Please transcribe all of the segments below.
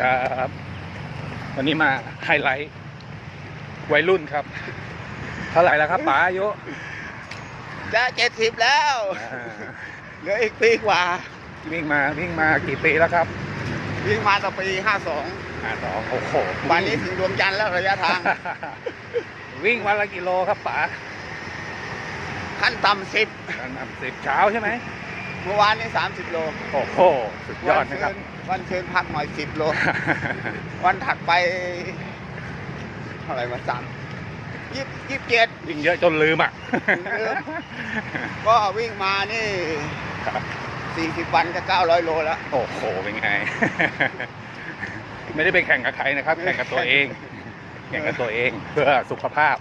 ครับ วันนี้มาไฮไลท์วัยรุ่นครับ เท่าไหร่แล้วครับป๋าอายุจะเจ็ดสิบแล้วอ่าเหลืออีกปีกว่าวิ่งมาวิ่งมากี่ปีแล้วครับวิ่งมาตั้งปีห้าสองห้าสองโอ้โหวันนี้ถึงดวงจันทร์แล้วระยะทาง วิ่งวันละกิโลครับป๋าขั้นต่ำสิบการนำสิบเช้าใช่ไหม เมื่อวานนี้สามสิบโลโอ้โหสุดยอดนะครับ วันเชิญพักหน่อยสิบโล วันถัดไปเท่าไหร่มาสามยี่ยี่สิบเจ็ดวิ่งเยอะจนลืมอะลืมก็วิ่งมานี่สี่สิบวันก็เก้าร้อยโลแล้ว โอ้โห เป็นไง ไม่ได้ไปแข่งกับใครนะครับ แข่งกับตัวเอง แข่งกับตัวเองเพื่อสุขภาพ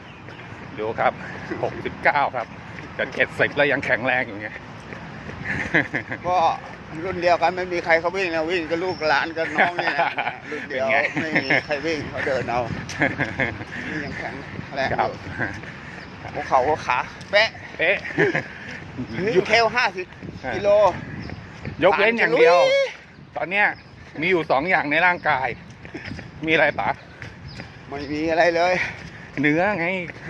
ดูครับ69ครับจะเจ็ดสิบแล้วยังแข็งแรงอยู่ไง ก็รุ่นเดียวกันไม่มีใครเขาวิ่งนะวิ่งกับลูกหลานกับน้องเนี่ยนะรุ่นเดียวเป็นไงไม่มีใครวิ่งเขาเดินเอานี่ยังแข็งแรงอครับยู่หัวเข่าหัวขาเป๊ะเอ๊ะยูเทลห้าสิบกิโล ยกเว้นอย่างเดียว ตอนเนี้ยมีอยู่สองอย่างในร่างกาย มีอะไรปะไม่มีอะไรเลย เนื้อไง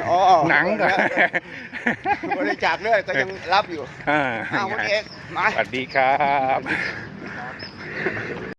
อ๋อหนังก่อนบริจาคเลือดก็ยังรับอยู่อ่าอ้าวคุณเอกมาสวัสดีครับ